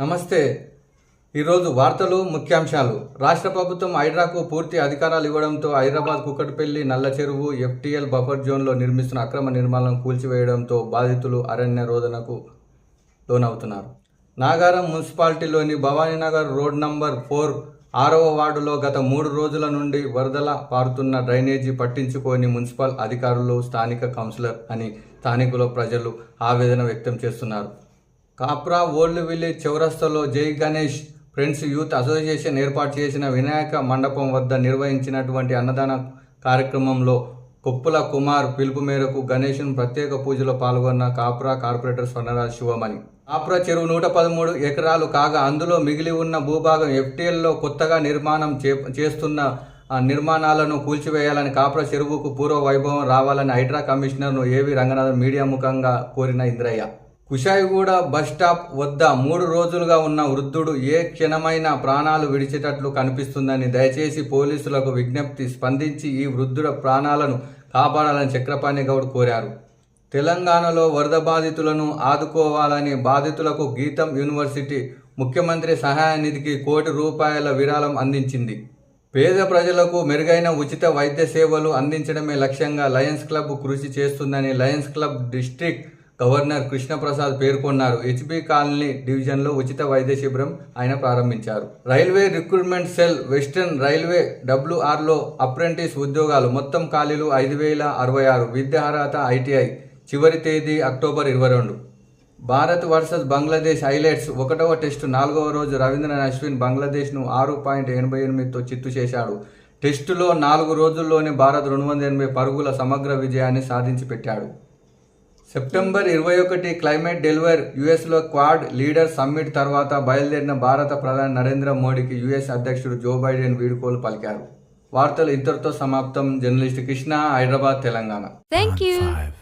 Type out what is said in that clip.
నమస్తే. ఈరోజు వార్తలు ముఖ్యాంశాలు. రాష్ట్ర ప్రభుత్వం హైడ్రాకు పూర్తి అధికారాలు ఇవ్వడంతో హైదరాబాద్ కుక్కటిపల్లి నల్ల చెరువు ఎఫ్టీఎల్ బఫర్ జోన్లో నిర్మిస్తున్న అక్రమ నిర్మాణం కూల్చివేయడంతో బాధితులు అరణ్య రోదనకు లోనవుతున్నారు. నాగారం మున్సిపాలిటీలోని భవానీనగర్ రోడ్ నంబర్ ఫోర్ ఆరవ వార్డులో గత మూడు రోజుల నుండి వరదల పారుతున్న డ్రైనేజీ పట్టించుకొని మున్సిపల్ అధికారులు స్థానిక కౌన్సిలర్ అని స్థానికుల ప్రజలు ఆవేదన వ్యక్తం చేస్తున్నారు. కాప్రా ఓల్డ్ విలేజ్ చౌరస్తాలో జై గణేష్ ఫ్రెండ్స్ యూత్ అసోసియేషన్ ఏర్పాటు చేసిన వినాయక మండపం వద్ద నిర్వహించినటువంటి అన్నదాన కార్యక్రమంలో కొప్పుల కుమార్ పిలుపు మేరకు గణేష్ను ప్రత్యేక పూజలో పాల్గొన్న కాప్రా కార్పొరేటర్ స్వర్ణరాజ్ శివమణి. కాప్రా చెరువు నూట పదమూడు ఎకరాలు కాగా అందులో మిగిలి ఉన్న భూభాగం ఎఫ్టీఎల్లో కొత్తగా నిర్మాణం చే చేస్తున్న నిర్మాణాలను కూల్చివేయాలని కాప్రా చెరువుకు పూర్వ వైభవం రావాలని హైడ్రా కమిషనర్ను ఏవి రంగనాథన్ మీడియా ముఖంగా కోరిన ఇంద్రయ్య. కుషాయిగూడ బస్ స్టాప్ వద్ద మూడు రోజులుగా ఉన్న వృద్ధుడు ఏ క్షణమైన ప్రాణాలు విడిచేటట్లు కనిపిస్తుందని దయచేసి పోలీసులకు విజ్ఞప్తి స్పందించి ఈ వృద్ధుల ప్రాణాలను కాపాడాలని చక్రపాణి గౌడ్ కోరారు. తెలంగాణలో వరద బాధితులను ఆదుకోవాలని బాధితులకు గీతం యూనివర్సిటీ ముఖ్యమంత్రి సహాయ నిధికి కోటి రూపాయల విరాళం అందించింది. పేద ప్రజలకు మెరుగైన ఉచిత వైద్య సేవలు అందించడమే లక్ష్యంగా లయన్స్ క్లబ్ కృషి చేస్తుందని lions club district governor Krishnaprasad పేర్కొన్నారు. హెచ్బి కాలనీ డివిజన్లో ఉచిత వైద్య శిబిరం ఆయన ప్రారంభించారు. Railway recruitment cell western railway డబ్ల్యూఆర్లో apprentice ఉద్యోగాలు మొత్తం ఖాళీలు ఐదు వేల అరవై ఆరు విద్యార్హత ఐటీఐ. చివరి తేదీ అక్టోబర్ ఇరవై రెండు. భారత్ వర్సెస్ బంగ్లాదేశ్ హైలైట్స్ ఒకటవ టెస్టు నాలుగవ రోజు రవీంద్రన్ అశ్విన్ బంగ్లాదేశ్ను ఆరు పాయింట్ ఎనభై ఎనిమిదితో చిత్తు చేశాడు. టెస్టులో నాలుగు రోజుల్లోనే భారత్ రెండు వందల ఎనభై పరుగుల సమగ్ర విజయాన్ని సాధించి పెట్టాడు సెప్టెంబర్ ఇరవై ఒకటి క్లైమేట్ డెలివర్ యుఎస్లో క్వాడ్ లీడర్ సమ్మిట్ తర్వాత బయలుదేరిన భారత ప్రధాని నరేంద్ర మోడీకి యుఎస్ అధ్యక్షుడు జో బైడెన్ వీడుకోలు పలికారు. వార్తలు ఇంతటితో సమాప్తం. Journalist Krishna Hyderabad Telangana. You. Five,